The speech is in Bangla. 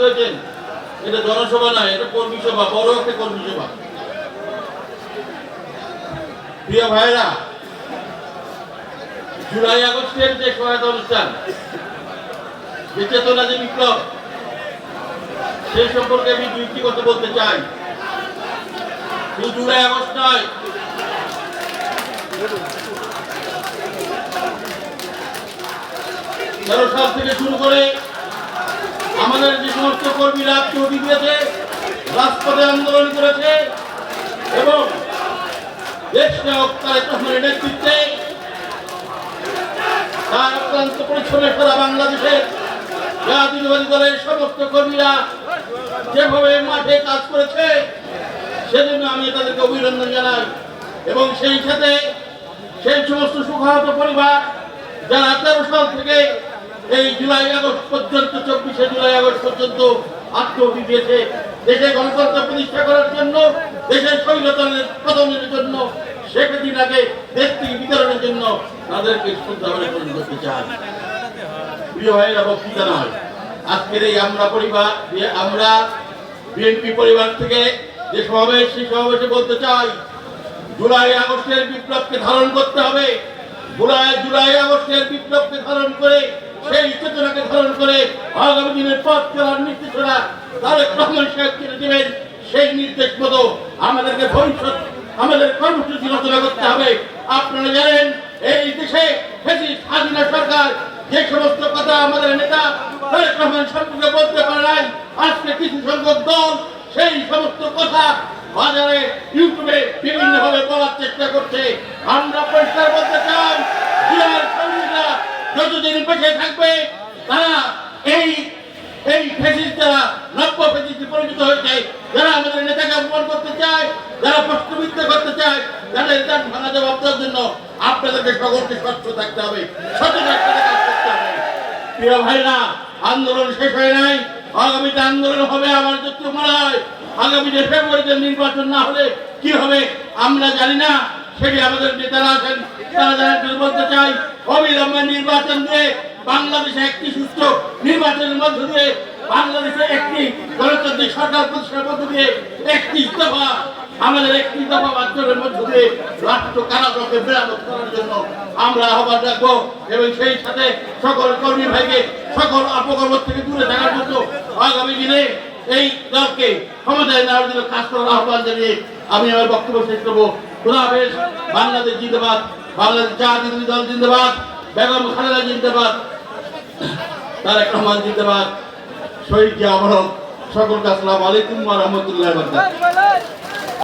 হয়েছেন। এটা জনসভা নয়, এটা কর্মী সভা, বড় একটা কর্মী সভা। প্রিয় ভাইরা জুলাই আগস্টের যে সহায়তা অনুষ্ঠান, যে চেতনা যে বিপ্লব সেই সম্পর্কে আমি দুইটি কথা বলতে চাই। শুধু জুলাই আগস্ট নয়, তেরো সাল থেকে শুরু করে সমস্ত কর্মীরা চটি দিয়েছে রাজপথে আন্দোলন করেছে এবং দেশ নায়ক তারেক রহমানের নেতৃত্বে তার অক্লান্ত পরিশ্রমের সারা বাংলাদেশের জাতীয়বাদী দলের সমস্ত কর্মীরা যেভাবে মাঠে কাজ করেছে, সেজন্য আমি তাদেরকে অভিনন্দন জানাই। এবং সেই সাথে সেই সমস্ত সুখাহত পরিবার যারা তেরো সাল থেকে এই জুলাই আগস্ট পর্যন্ত, চব্বিশে জুলাই আগস্ট পর্যন্ত আত্মহতি দিয়েছে দেশে গণতন্ত্র প্রতিষ্ঠা করার জন্য দেশের স্বৈরতনের পতনের জন্য, শেখ হাসিনাকে দেশ থেকে বিতরণের জন্য তাদেরকে শ্রদ্ধা জ্ঞাপন করতে চাই। প্রিয় ভাইয়েরা, বক্তৃতা নয়। আজকের এই আমরা পরিবার আমরা বিএনপি পরিবার থেকে যে সমাবেশ, সেই সমাবেশে বলতে চাই, জুলাই আগস্টের বিপ্লবকে ধারণ করতে হবে। জুলাই জুলাই আগস্টের বিপ্লবকে ধারণ করে চেতনাকে ধারণ করে আগামী দিনের পথ চলার নির্দেশনা তারেক রহমান সাহেব কেটে দেবেন, সেই নির্দেশ মতো আমাদেরকে ভবিষ্যৎ, আমাদের কর্মসূচি রচনা করতে হবে। আপনারা জানেন, এই দেশে স্বাধীন সরকার যে সমস্ত কথা আমাদের নেতা তারেক রহমান সম্পর্কে বলতে পারে নাই, আজকে কিছু সংখ্যক দল সেই সমস্ত কথা বাজারে, ইউটিউবে বিভিন্ন ভাবে বলার চেষ্টা করছে। আমরা পরিষ্কার বলতে চাই যতদিন বেঁচে থাকবে তারা এই এই ফেসিস্ট যারা নব্য ফেসিস্টে পরিণত হয়েছে। যারা আমাদের নেতাকে অপমান করতে চায়, যারা প্রশ্নবিদ্ধ করতে চায়, তাদের দান ভাঙা জবাব দেওয়ার জন্য আপনাদেরকে সকলকে স্বচ্ছ থাকতে হবে, সচেতন থাকতে হবে। প্রিয় ভাইরা, আন্দোলন শেষ হয় নাই। আগামীতে আন্দোলন হবে আমার যত মনে হয় আগামীতে ফেব্রুয়ারিতে নির্বাচন না হলে কি হবে আমরা জানি না। সেটি আমাদের নেতারা আছেন, তারা বলতে চাই, অবিলম্বে নির্বাচন দিয়ে বাংলাদেশে একটি সুস্থ নির্বাচনের মধ্য দিয়ে বাংলাদেশে একটি গণতান্ত্রিক সরকার প্রতিষ্ঠার মধ্য দিয়ে একটি দফা, আমাদের একটি দফা বাচ্চাদের মধ্য দিয়ে রাষ্ট্র কারাগ্রহে মেরামত করার জন্য আমরা আহ্বান রাখব এবং সেই সাথে সকল কর্মী ভাইকে সকল অপকর্ম থেকে দূরে থাকার জন্য আগামী দিনে এই দলকে ক্ষমতায় নেওয়ার জন্য কাজ করার আহ্বান জানিয়ে আমি আমার বক্তব্য শেষ করব। বাংলাদেশ জিন্দাবাদ, বাংলাদেশ জাতীয় দল জিন্দাবাদ, বেগম খালেদা জিন্দাবাদ। তারেক রহমান জিন্দাবাদ। শহীদ জিয়া সকলকে আসসালামু আলাইকুম ওয়া রাহমাতুল্লাহি ওয়া বারাকাতুহু।